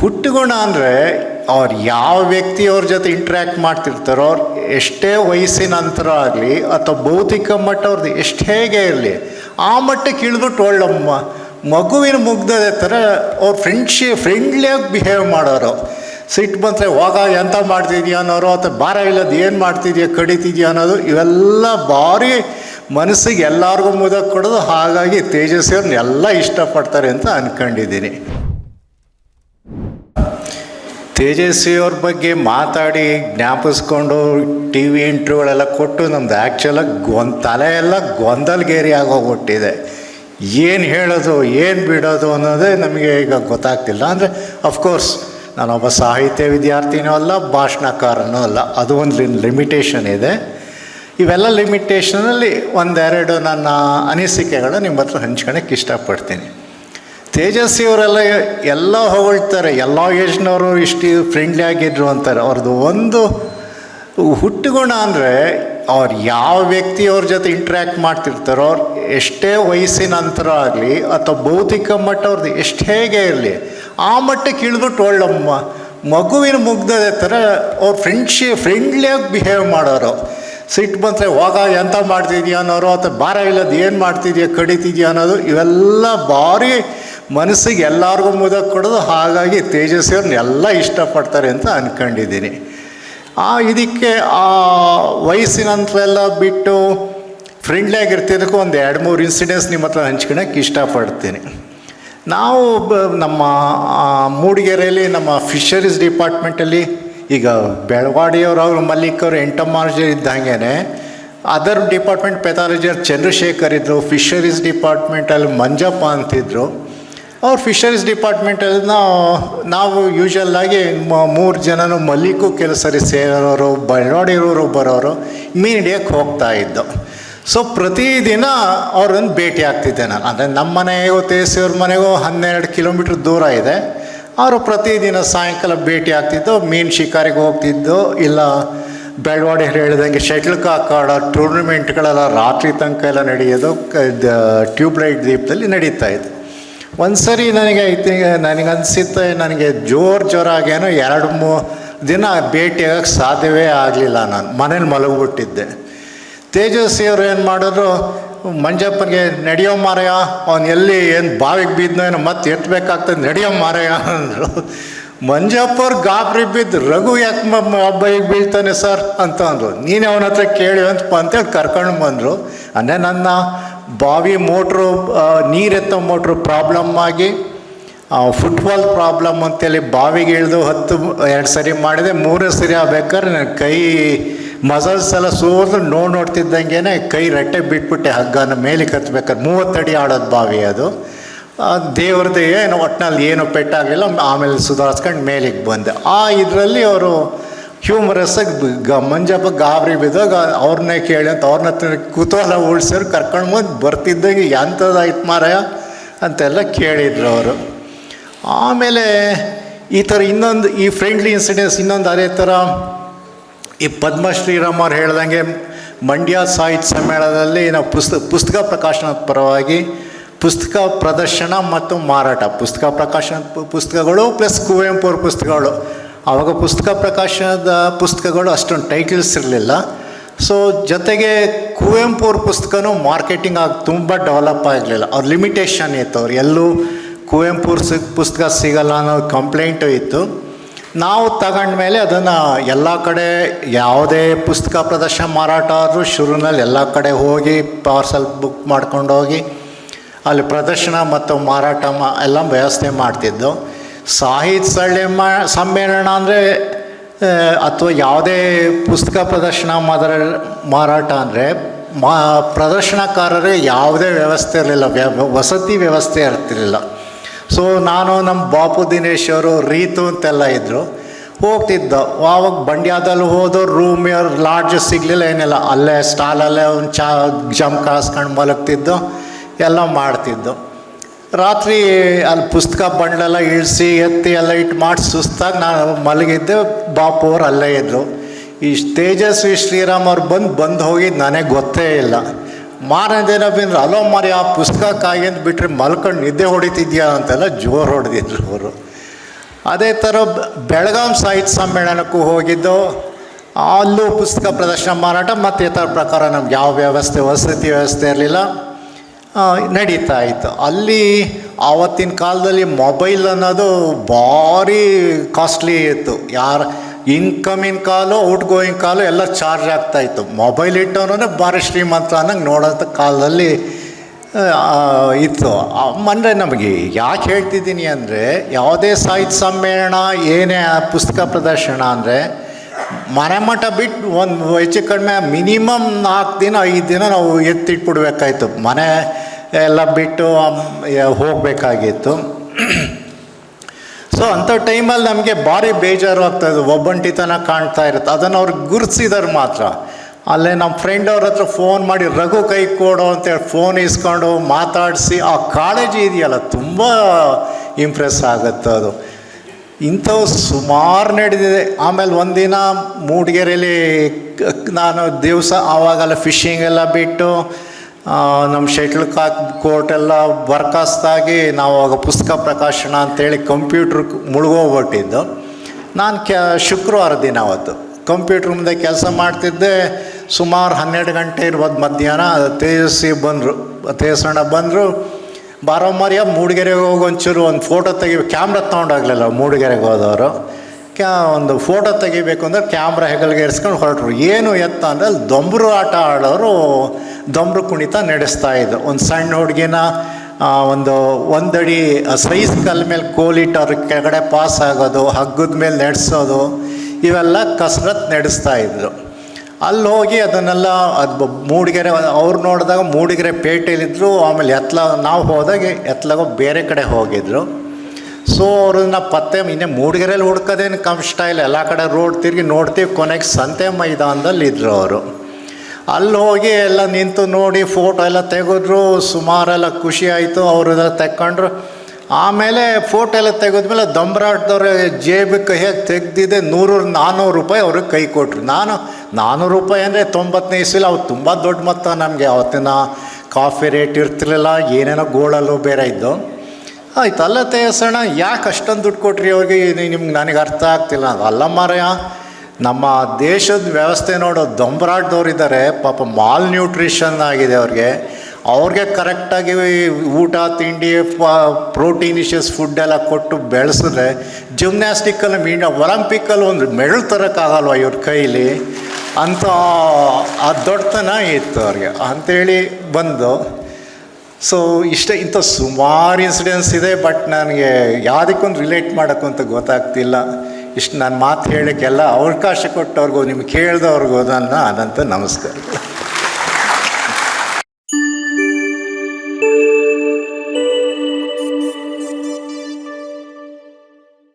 ಹುಟ್ಟುಗುಣ ಅಂದರೆ ಅವ್ರು ಯಾವ ವ್ಯಕ್ತಿಯವ್ರ ಜೊತೆ ಇಂಟ್ರ್ಯಾಕ್ಟ್ ಮಾಡ್ತಿರ್ತಾರೋ ಅವ್ರು ಎಷ್ಟೇ ವಯಸ್ಸಿನ ಅಂತರ ಆಗಲಿ ಅಥವಾ ಭೌತಿಕ ಮಟ್ಟ ಅವ್ರದ್ದು ಎಷ್ಟು ಹೇಗೆ ಇರಲಿ, ಆ ಮಟ್ಟಕ್ಕೆ ಇಳಿದ್ಬಿಟ್ಟು ಒಳ್ಳಮ್ಮ ಮಗುವಿನ ಮುಗ್ಧದ ಥರ ಅವ್ರು ಫ್ರೆಂಡ್ಶಿ ಫ್ರೆಂಡ್ಲಿಯಾಗಿ ಬಿಹೇವ್ ಮಾಡೋರು. ಸಿಟ್ಟು ಬಂದರೆ ಹೋಗ ಎಂಥ ಮಾಡ್ತಿದ್ಯಾ? ಅನ್ನೋರು ಅಥವಾ ಭಾರ ಇಲ್ಲದ ಏನು ಮಾಡ್ತಿದ್ಯಾ? ಕಡಿತಿದ್ಯಾ? ಅನ್ನೋದು ಇವೆಲ್ಲ ಭಾರಿ ಮನಸ್ಸಿಗೆ ಎಲ್ಲರಿಗೂ ಮುದ ಕೊಡೋದು. ಹಾಗಾಗಿ ತೇಜಸ್ವಿಯವ್ರನ್ನೆಲ್ಲ ಇಷ್ಟಪಡ್ತಾರೆ ಅಂತ ಅಂದ್ಕೊಂಡಿದ್ದೀನಿ ತೇಜಸ್ವಿಯವ್ರ ಬಗ್ಗೆ ಮಾತಾಡಿ ಜ್ಞಾಪಿಸ್ಕೊಂಡು ಟಿ ವಿ ಇಂಟ್ರ್ಯೂಗಳೆಲ್ಲ ಕೊಟ್ಟು ನಮ್ದು ಆ್ಯಕ್ಚುಲಾಗಿ ಗೊಂದ್ ತಲೆ ಎಲ್ಲ ಗೊಂದಲ್ಗೇರಿ ಆಗೋಗ್ಬಿಟ್ಟಿದೆ. ಏನು ಹೇಳೋದು, ಏನು ಬಿಡೋದು ಅನ್ನೋದೇ ನಮಗೆ ಈಗ ಗೊತ್ತಾಗ್ತಿಲ್ಲ. ಅಂದರೆ ಅಫ್ಕೋರ್ಸ್ ನಾನೊಬ್ಬ ಸಾಹಿತ್ಯ ವಿದ್ಯಾರ್ಥಿನೂ ಅಲ್ಲ, ಭಾಷಣಕಾರನೂ ಅಲ್ಲ. ಅದು ಒಂದು ಲಿಮಿಟೇಷನ್ ಇದೆ. ಇವೆಲ್ಲ ಲಿಮಿಟೇಷನಲ್ಲಿ ಒಂದೆರಡು ನನ್ನ ಅನಿಸಿಕೆಗಳು ನಿಮ್ಮ ಹತ್ರ ಹಂಚ್ಕೊಳಕ್ಕೆ ಇಷ್ಟಪಡ್ತೀನಿ. ತೇಜಸ್ವಿಯವರೆಲ್ಲ ಎಲ್ಲ ಹೊಗಳ್ತಾರೆ. ಎಲ್ಲ ಏಜ್ನವರು ಇಷ್ಟು ಫ್ರೆಂಡ್ಲಿ ಆಗಿದ್ರು ಅಂತಾರೆ. ಅವ್ರದ್ದು ಒಂದು ಹುಟ್ಟುಗುಣ ಅಂದರೆ ಅವ್ರು ಯಾವ ವ್ಯಕ್ತಿಯವ್ರ ಜೊತೆ ಇಂಟ್ರ್ಯಾಕ್ಟ್ ಮಾಡ್ತಿರ್ತಾರೋ ಅವ್ರು ಎಷ್ಟೇ ವಯಸ್ಸಿನ ಅಂತರ ಆಗಲಿ ಅಥವಾ ಭೌತಿಕ ಮಟ್ಟ ಅವ್ರದ್ದು ಎಷ್ಟು ಹೇಗೆ ಇರಲಿ, ಆ ಮಟ್ಟಕ್ಕೆ ಇಳಿದ್ಬಿಟ್ಟು ಒಳ್ಳಮ್ಮ ಮಗುವಿನ ಮುಗ್ಧದ ಥರ ಅವ್ರು ಫ್ರೆಂಡ್ಶಿ ಫ್ರೆಂಡ್ಲಿಯಾಗಿ ಬಿಹೇವ್ ಮಾಡೋರು. ಸಿಟ್ಟು ಬಂದರೆ, ಹೋಗ, ಎಂತ ಮಾಡ್ತಿದ್ಯಾ? ಅನ್ನೋರು ಅಥವಾ ಭಾರ ಇಲ್ಲದ ಏನು ಮಾಡ್ತಿದ್ಯಾ? ಕಡಿತಿದ್ಯಾ? ಅನ್ನೋದು ಇವೆಲ್ಲ ಭಾರಿ ಮನಸ್ಸಿಗೆ ಎಲ್ಲರಿಗೂ ಮುದ ಕೊಡೋದು. ಹಾಗಾಗಿ ತೇಜಸ್ವಿಯವ್ರನ್ನ ಎಲ್ಲ ಇಷ್ಟಪಡ್ತಾರೆ ಅಂತ ಅಂದ್ಕೊಂಡಿದ್ದೀನಿ ಆ, ಇದಕ್ಕೆ ಆ ವಯಸ್ಸಿನಂತರೆಲ್ಲ ಬಿಟ್ಟು ಫ್ರೆಂಡ್ಲಿ ಆಗಿರ್ತಿದ್ದಕ್ಕೂ ಒಂದು ಎರಡು ಮೂರು ಇನ್ಸಿಡೆನ್ಸ್ ನಿಮ್ಮ ಹತ್ರ ಹಂಚ್ಕೊಳಕ್ಕೆ ಇಷ್ಟಪಡ್ತೀನಿ. ನಾವು ಬ- ನಮ್ಮ ಮೂಡಿಗೆರೆಯಲ್ಲಿ ನಮ್ಮ ಫಿಶರೀಸ್ ಡಿಪಾರ್ಟ್ಮೆಂಟಲ್ಲಿ ಈಗ ಬೆಳವಾಡಿಯವರು, ಅವರು ಮಲ್ಲಿಕವರು ಎಂಟಮಾರ್ಜರ್ ಇದ್ದಂಗೆ ಅದರ್ ಡಿಪಾರ್ಟ್ಮೆಂಟ್ ಪೆಥಾಲಜಿಯರ್ ಚಂದ್ರಶೇಖರ್ ಇದ್ದರು ಫಿಶರೀಸ್ ಡಿಪಾರ್ಟ್ಮೆಂಟಲ್ಲಿ ಮಂಜಪ್ಪ ಅಂತಿದ್ರು. ಅವ್ರು ಫಿಶರೀಸ್ ಡಿಪಾರ್ಟ್ಮೆಂಟಲ್ಲಿ ನಾವು ನಾವು ಯೂಶಲ್ಲಾಗಿ ಮೂರು ಜನನು ಮಲ್ಲಿಗೂ ಕೆಲಸರಿ ಸೇರೋರು ಬಳ್ಳಾಡಿರೋರು ಬರೋರು ಮೀನು ಹಿಡಿಯೋಕ್ಕೆ ಹೋಗ್ತಾ ಇದ್ದು. ಸೊ ಪ್ರತಿದಿನ ಅವ್ರನ್ನ ಭೇಟಿ ಆಗ್ತಿದ್ದೆ ನಾನು. ಅಂದರೆ ನಮ್ಮ ಮನೆಗೂ ತೇಸಿಯವ್ರ ಮನೆಗೂ ಹನ್ನೆರಡು ಕಿಲೋಮೀಟ್ರ್ ದೂರ ಇದೆ. ಅವರು ಪ್ರತಿದಿನ ಸಾಯಂಕಾಲ ಭೇಟಿ ಆಗ್ತಿದ್ದು ಮೀನು ಶಿಕಾರಿಗೆ ಹೋಗ್ತಿದ್ದು, ಇಲ್ಲ ಬೆಳವಾಡಿ ಹೇಳಿದಂಗೆ ಶಟ್ಲ್ ಕಾಕ್ ಆಡೋ ಟೂರ್ನಮೆಂಟ್ಗಳೆಲ್ಲ ರಾತ್ರಿ ತನಕ ಎಲ್ಲ ನಡೆಯೋದು ಟ್ಯೂಬ್ಲೈಟ್ ದೀಪದಲ್ಲಿ ನಡೀತಾ ಇತ್ತು. ಒಂದು ಸರಿ ನನಗೆ ಐ ಥಿಂಕ್ ನನಗೆ ಅನಿಸುತ್ತೆ ನನಗೆ ಜೋರು ಜೋರಾಗೇನೋ ಎರಡು ಮೂ, ದಿನ ಭೇಟಿಯಾಗಕ್ಕೆ ಸಾಧ್ಯವೇ ಆಗಲಿಲ್ಲ ನಾನು. ಮನೇಲಿ ಮಲಗಿಬಿಟ್ಟಿದ್ದೆ. ತೇಜಸ್ವಿಯವರು ಏನು ಮಾಡಿದ್ರು, ಮಂಜಪ್ಪನಿಗೆ, ನಡೆಯೋ ಮಾರಯ್ಯ, ಅವನು ಎಲ್ಲಿ ಏನು ಬಾವಿಗೆ ಬಿದ್ದನೋ ಏನೋ ಮತ್ತೆ ಎತ್ತಬೇಕಾಗ್ತದೆ ನಡೆಯೋ ಮಾರಯ್ಯ ಅಂದರು ಮಂಜಪ್ಪವ್ರು ಗಾಬರಿ ಬಿದ್ದು ರಘು ಯಾಕೆ ಹಬ್ಬಗೆ ಬೀಳ್ತಾನೆ ಸರ್ ಅಂತ ಅಂದರು ನೀನು ಅವನ ಹತ್ರ ಕೇಳಿ ಅಂತ ಅಂತೇಳಿ ಕರ್ಕೊಂಡು ಬಂದರು. ಅಂದರೆ ನನ್ನ ಬಾವಿ ಮೋಟ್ರು ನೀರೆತ್ತೋ ಮೋಟ್ರು ಪ್ರಾಬ್ಲಮ್ ಆಗಿ ಫುಟ್ಬಾಲ್ ಪ್ರಾಬ್ಲಮ್ ಅಂತೇಳಿ ಬಾವಿಗೆ ಇಳಿದು ಹತ್ತು, ಎರಡು ಸರಿ ಮಾಡಿದೆ, ಮೂರೇ ಸರಿ ಆಗ್ಬೇಕಾದ್ರೆ ನನ್ನ ಕೈ ಮಸಲ್ಸ್ ಎಲ್ಲ ಸೋರ್ದು ನೋ ನೋಡ್ತಿದ್ದಂಗೆ ಕೈ ರಟ್ಟೆ ಬಿಟ್ಬಿಟ್ಟೆ, ಹಗ್ಗನ ಮೇಲೆ ಕತ್ಬೇಕಾದ್ರೆ ಮೂವತ್ತಡಿ ಆಡೋದು ಬಾವಿ ಅದು. ದೇವ್ರದ್ದು ಏನು ಒಟ್ಟಿನಲ್ಲಿ ಏನು ಪೆಟ್ಟಾಗಲಿಲ್ಲ ಆಮೇಲೆ ಸುಧಾರಿಸ್ಕೊಂಡು ಮೇಲಿಗೆ ಬಂದೆ. ಆ ಇದರಲ್ಲಿ ಅವರು ಹ್ಯೂಮರಸ್ಸಾಗಿ ಗ ಮಂಜಪ್ಪ ಗಾಬರಿ ಬಿದ್ದಾಗ ಅವ್ರನ್ನೇ ಕೇಳಿ ಅಂತ ಅವ್ರನ್ನ ಕುತೂಹಲ ಉಳ್ಸಿದ್ರು ಕರ್ಕೊಂಡು ಬಂದು ಬರ್ತಿದ್ದಂಗೆ ಎಂಥದ್ದಾಯ್ತು ಮಾರಾಯ ಅಂತೆಲ್ಲ ಕೇಳಿದ್ರು ಅವರು. ಆಮೇಲೆ ಈ ಥರ ಇನ್ನೊಂದು ಈ ಫ್ರೆಂಡ್ಲಿ ಇನ್ಸಿಡೆನ್ಸ್ ಇನ್ನೊಂದು ಅದೇ ಥರ ಈ ಪದ್ಮಶ್ರೀರಾಮ್ ಅವ್ರು ಹೇಳ್ದಂಗೆ ಮಂಡ್ಯ ಸಾಹಿತ್ಯ ಸಮ್ಮೇಳನದಲ್ಲಿ ನಾವು ಪುಸ್ತಕ ಪುಸ್ತಕ ಪ್ರಕಾಶನದ ಪರವಾಗಿ ಪುಸ್ತಕ ಪ್ರದರ್ಶನ ಮತ್ತು ಮಾರಾಟ. ಪುಸ್ತಕ ಪ್ರಕಾಶನ ಪುಸ್ತಕಗಳು ಪ್ಲಸ್ ಕುವೆಂಪು ಅವ್ರ ಪುಸ್ತಕಗಳು. ಆವಾಗ ಪುಸ್ತಕ ಪ್ರಕಾಶನದ ಪುಸ್ತಕಗಳು ಅಷ್ಟೊಂದು ಟೈಟಲ್ಸ್ ಇರಲಿಲ್ಲ. ಸೊ ಜೊತೆಗೆ ಕುವೆಂಪು ಅವ್ರ ಪುಸ್ತಕನೂ ಮಾರ್ಕೆಟಿಂಗ್ ಆಗಿ ತುಂಬ ಡೆವಲಪ್ ಆಗಲಿಲ್ಲ. ಅವ್ರ ಲಿಮಿಟೇಷನ್ ಇತ್ತು. ಅವ್ರು ಎಲ್ಲೂ ಕುವೆಂಪು ಪುಸ್ತಕ ಸಿಗಲ್ಲ ಅನ್ನೋ ಕಂಪ್ಲೇಂಟು ಇತ್ತು. ನಾವು ತಗೊಂಡ್ಮೇಲೆ ಅದನ್ನು ಎಲ್ಲ ಕಡೆ ಯಾವುದೇ ಪುಸ್ತಕ ಪ್ರದರ್ಶನ ಮಾರಾಟ ಆದರೂ ಶುರುನಲ್ಲಿ ಎಲ್ಲ ಕಡೆ ಹೋಗಿ ಪಾರ್ಸಲ್ ಬುಕ್ ಮಾಡ್ಕೊಂಡೋಗಿ ಅಲ್ಲಿ ಪ್ರದರ್ಶನ ಮತ್ತು ಮಾರಾಟ ಮಾ ಎಲ್ಲ ವ್ಯವಸ್ಥೆ ಮಾಡ್ತಿದ್ದು. ಸಾಹಿತ್ಯ ಸಳ್ಳಿ ಸಮ್ಮೇಳನ ಅಂದರೆ ಅಥವಾ ಯಾವುದೇ ಪುಸ್ತಕ ಪ್ರದರ್ಶನ ಮಾದರ, ಮಾರಾಟ ಅಂದರೆ, ಮಾ ಪ್ರದರ್ಶನಕಾರರೇ ಯಾವುದೇ ವ್ಯವಸ್ಥೆ ಇರಲಿಲ್ಲ. ವ್ಯ, ವಸತಿ ವ್ಯವಸ್ಥೆ ಇರ್ತಿರಲಿಲ್ಲ. ಸೊ ನಾನು ನಮ್ಮ ಬಾಪು ದಿನೇಶ್ ಅವರು, ರೀತು ಅಂತೆಲ್ಲ ಇದ್ದರು ಹೋಗ್ತಿದ್ದ. ಆವಾಗ ಬಂಡ್ಯಾದಲ್ಲಿ ಹೋದವ್ರು ರೂಮ್ ಲಾಡ್ಜ್ ಸಿಗಲಿಲ್ಲ, ಏನಿಲ್ಲ. ಅಲ್ಲೇ ಸ್ಟಾಲಲ್ಲೇ ಒಂದು ಚಾ ಜಂಪ್ ಕಾಸ್ಕೊಂಡು ಮಲಗ್ತಿದ್ದು. ಎಲ್ಲ ಮಾಡ್ತಿದ್ದು. ರಾತ್ರಿ ಅಲ್ಲಿ ಪುಸ್ತಕ ಬಂಡ್ಲೆಲ್ಲ ಇಳಿಸಿ, ಎತ್ತಿ ಎಲ್ಲ ಇಟ್ಟು ಮಾಡಿ ಸುಸ್ತಾಗಿ ನಾನು ಮಲಗಿದ್ದೆ, ಬಾಪು ಅವ್ರು ಅಲ್ಲೇ ಇದ್ದರು ಈ ತೇಜಸ್ವಿ ಶ್ರೀರಾಮ್ ಅವ್ರು ಬಂದು ಬಂದು ಹೋಗಿದ್ದು ನನಗೆ ಗೊತ್ತೇ ಇಲ್ಲ. ಮಾರನೇ ದಿನ ಬಂದ್ರೆ, ಅಲೋ ಮಾರಿ ಆ ಪುಸ್ತಕ ಕಾಯಿ ಅಂತ ಬಿಟ್ಟರೆ ಮಲ್ಕೊಂಡು ನಿದ್ದೆ ಹೊಡಿತಿದ್ಯಾ? ಅಂತೆಲ್ಲ ಜೋರು ಹೊಡೆದಿದ್ರು ಅವರು. ಅದೇ ಥರ ಬೆಳಗಾಂ ಸಾಹಿತ್ಯ ಸಮ್ಮೇಳನಕ್ಕೂ ಹೋಗಿದ್ದು. ಅಲ್ಲೂ ಪುಸ್ತಕ ಪ್ರದರ್ಶನ ಮಾರಾಟ, ಮತ್ತು ಇತರ ಪ್ರಕಾರ ನಮ್ಗೆ ಯಾವ ವ್ಯವಸ್ಥೆ, ವಸತಿ ವ್ಯವಸ್ಥೆ ಇರಲಿಲ್ಲ. ನಡೀತಾ ಇತ್ತು. ಅಲ್ಲಿ ಆವತ್ತಿನ ಕಾಲದಲ್ಲಿ ಮೊಬೈಲ್ ಅನ್ನೋದು ಭಾರಿ ಕಾಸ್ಟ್ಲಿ ಇತ್ತು. ಯಾರು incoming call out going call ಎಲ್ಲ ಚಾರ್ಜ್ ಆಗ್ತಾ ಇತ್ತು. ಮೊಬೈಲ್ ಇಟ್ಟವನೇ ಭಾರಿ ಶ್ರೀಮಂತ ಅನ್ನಂಗೆ ನೋಡೋಂಥ ಕಾಲದಲ್ಲಿ ಇತ್ತು. ಅಂದರೆ ನಮಗೆ ಯಾಕೆ ಹೇಳ್ತಿದ್ದೀನಿ ಅಂದರೆ, ಯಾವುದೇ ಸಾಹಿತ್ಯ ಸಮ್ಮೇಳನ, ಏನೇ ಪುಸ್ತಕ ಪ್ರದರ್ಶನ ಅಂದರೆ ಮನೆ ಮಠ ಬಿಟ್ಟು ಒಂದು ಹೆಚ್ಚು ಕಡಿಮೆ ಮಿನಿಮಮ್ ನಾಲ್ಕು ದಿನ, ಐದು ದಿನ ನಾವು ಎತ್ತಿಟ್ಬಿಡ್ಬೇಕಾಯ್ತು. ಮನೆ ಎಲ್ಲ ಬಿಟ್ಟು ಹೋಗಬೇಕಾಗಿತ್ತು. ಸೊ ಅಂಥ ಟೈಮಲ್ಲಿ ನಮಗೆ ಭಾರಿ ಬೇಜಾರು ಆಗ್ತಾಯಿದ್ದು ಒಬ್ಬಂಟಿತನ ಕಾಣ್ತಾ ಇರುತ್ತೆ. ಅದನ್ನು ಅವ್ರು ಗುರುತಿಸಿದಾರೆ ಮಾತ್ರ. ಅಲ್ಲೇ ನಮ್ಮ ಫ್ರೆಂಡ್ ಅವ್ರ ಹತ್ರ ಫೋನ್ ಮಾಡಿ, ರಘು ಕೈ ಕೊಡು ಅಂತೇಳಿ ಫೋನ್ ಇಸ್ಕೊಂಡು ಮಾತಾಡಿಸಿ, ಆ ಕಾಳಜಿ ಇದೆಯಲ್ಲ, ತುಂಬ ಇಂಪ್ರೆಸ್ ಆಗುತ್ತೆ ಅದು. ಇಂಥವು ಸುಮಾರು ನಡೆದಿದೆ. ಆಮೇಲೆ ಒಂದಿನ ಮೂಡಿಗೆರೆಯಲ್ಲಿ ನಾನು ದಿವಸ ಆವಾಗೆಲ್ಲ ಫಿಶಿಂಗ್ ಎಲ್ಲ ಬಿಟ್ಟು ನಮ್ಮ ಶೆಟ್ಲ್ ಕಾಕ್ ಕೋರ್ಟೆಲ್ಲ ಬರ್ಕಾಸ್ತಾಗಿ ನಾವು ಆಗ ಪುಸ್ತಕ ಪ್ರಕಾಶನ ಅಂತೇಳಿ ಕಂಪ್ಯೂಟ್ರ್ ಮುಳುಗೋಗ್ಬಿಟ್ಟಿದ್ದು. ನಾನು ಕೆ, ಶುಕ್ರವಾರ ದಿನ ಅವತ್ತು. ಕಂಪ್ಯೂಟ್ರ್ ಮುಂದೆ ಕೆಲಸ ಮಾಡ್ತಿದ್ದೆ, ಸುಮಾರು ಹನ್ನೆರಡು ಗಂಟೆ ಇರ್ಬೋದು ಮಧ್ಯಾಹ್ನ. ತೇಜಸ್ವಿ ಬಂದರು, ತೇಜಸ್ವಣ್ಣ ಬಂದರು. ಬಾರೋ ಮರಿಯ ಮೂಡಿಗೆರೆಗೆ ಹೋಗಿ ಒಂಚೂರು ಒಂದು ಫೋಟೋ ತೆಗಿ ಕ್ಯಾಮ್ರಾ ತೊಗೊಂಡೋಗ್ಲಿಲ್ಲ ಮೂಡಿಗೆರೆಗೆ ಹೋದವರು. ಕ್ಯಾ, ಒಂದು ಫೋಟೋ ತೆಗಿಬೇಕು ಅಂದರೆ ಕ್ಯಾಮ್ರಾ ಹೆಗಲ್ಗೆ ಇರಿಸ್ಕೊಂಡು ಹೊರಟ್ರು. ಏನು ಎತ್ತ ಅಂದರೆ ಅಲ್ಲಿ ದೊಂಬರು ಆಟ ಆಡೋರು ದೊಂಬರು ಕುಣಿತ ನಡೆಸ್ತಾ ಇದ್ದು. ಒಂದು ಸಣ್ಣ ಹುಡುಗಿನ ಒಂದು ಒಂದಡಿ ಸೈಜ್ ಕಲ್ ಮೇಲೆ ಕೋಲಿಟ್ಟು ಅವ್ರ ಕೆಳಗಡೆ ಪಾಸ್ ಆಗೋದು, ಹಗ್ಗದ ಮೇಲೆ ನಡೆಸೋದು, ಇವೆಲ್ಲ ಕಸರತ್ ನಡೆಸ್ತಾ ಇದ್ರು ಅಲ್ಲಿ ಹೋಗಿ ಅದನ್ನೆಲ್ಲ, ಅದು ಮೂಡಿಗೆರೆ, ಅವ್ರು ನೋಡಿದಾಗ ಮೂಡಿಗೆರೆ ಪೇಟೆಯಲ್ಲಿದ್ದರು ಆಮೇಲೆ ಎತ್ಲ, ನಾವು ಹೋದಾಗ ಎತ್ಲಾಗೋ ಬೇರೆ ಕಡೆ ಹೋಗಿದ್ರು. ಸೊ, ಅವ್ರನ್ನ ಪತ್ತೆ, ಇನ್ನೇ ಮೂಡಿಗೆರೆಯಲ್ಲಿ ಹುಡ್ಕೋದೇನು ಕಷ್ಟ ಇಲ್ಲ ಎಲ್ಲ ಕಡೆ ರೋಡ್ ತಿರುಗಿ ನೋಡ್ತೀವಿ, ಕೊನೆಗೆ ಸಂತೆ ಮೈದಾನದಲ್ಲಿ ಇದ್ದರು ಅವರು. ಅಲ್ಲಿ ಹೋಗಿ ಎಲ್ಲ ನಿಂತು ನೋಡಿ ಫೋಟೋ ಎಲ್ಲ ತೆಗೆದ್ರು, ಸುಮಾರೆಲ್ಲ ಖುಷಿ ಆಯಿತು. ಅವರೆಲ್ಲ ತೆಕ್ಕೊಂಡ್ರು. ಆಮೇಲೆ ಫೋಟೋ ಎಲ್ಲ ತೆಗೆದ್ಮೇಲೆ ದೊಂಬರಾಟದವ್ರ ಜೇಬಿಗೆ ಹೇಗೆ ತೆಗ್ದಿದೆ ನೂರು ನಾನ್ನೂರು ರೂಪಾಯಿ ಅವ್ರಿಗೆ ಕೈ ಕೊಟ್ರು. ನಾನು ನಾನ್ನೂರು ರೂಪಾಯಿ ಅಂದರೆ ತೊಂಬತ್ತನೇ ಇಸ್ವಿಲ್ಲ ಅವ್ರು ತುಂಬ ದೊಡ್ಡ ಮೊತ್ತ ನಮಗೆ. ಅವತ್ತಿನ ಕಾಫಿ ರೇಟ್ ಇರ್ತಿರ್ಲಿಲ್ಲ, ಏನೇನೋ ಗೋಳಲ್ಲೂ ಬೇರೆ ಇದ್ದು. ಆಯ್ತು, ಅಲ್ಲ ತೇಸಣ್ಣ ಯಾಕೆ ಅಷ್ಟೊಂದು ದುಡ್ಡು ಕೊಟ್ರಿ ಅವ್ರಿಗೆ? ನಿಮ್ಗೆ ನನಗೆ ಅರ್ಥ ಆಗ್ತಿಲ್ಲ. ಅಲ್ಲ ಮಾರಾಯ. ನಮ್ಮ ದೇಶದ ವ್ಯವಸ್ಥೆ ನೋಡೋ ದೊಂಬರಾಟದವ್ರು ಇದ್ದಾರೆ ಪಾಪ ಮಾಲ್ ನ್ಯೂಟ್ರಿಷನ್ ಆಗಿದೆ ಅವ್ರಿಗೆ. ಅವ್ರಿಗೆ ಕರೆಕ್ಟಾಗಿ ಊಟ, ತಿಂಡಿ ಪ್ರೋಟೀನಿಷಿಯಸ್ ಫುಡ್ ಎಲ್ಲ ಕೊಟ್ಟು ಬೆಳೆಸಿದ್ರೆ ಜಿಮ್ನಾಸ್ಟಿಕ್ಕಲ್ಲಿ ಮೀನ ಒಲಂಪಿಕ್ಕಲ್ಲಿ ಒಂದು ಮೆಡಲ್ ತರೋಕ್ಕಾಗಲ್ವ ಇವ್ರ ಕೈಲಿ? ಅಂತ ಆ ದೊಡ್ಡತನ ಇತ್ತು ಅವ್ರಿಗೆ. ಅಂಥೇಳಿ ಬಂದು ಸೊ ಇಷ್ಟ, ಇಂಥ ಸುಮಾರು ಇನ್ಸಿಡೆನ್ಸ್ ಇದೆ ಬಟ್ ನನಗೆ ಯಾವುದಕ್ಕೊಂದು ರಿಲೇಟ್ ಮಾಡೋಕ್ಕಂತ ಗೊತ್ತಾಗ್ತಿಲ್ಲ. ಇಷ್ಟು ನಾನು ಮಾತು ಹೇಳೋಕ್ಕೆಲ್ಲ ಅವಕಾಶ ಕೊಟ್ಟವ್ರಿಗೂ ನಿಮ್ಗೆ ಕೇಳಿದವ್ರಿಗೂ ನನ್ನ ಅನಂತ ನಮಸ್ಕಾರ.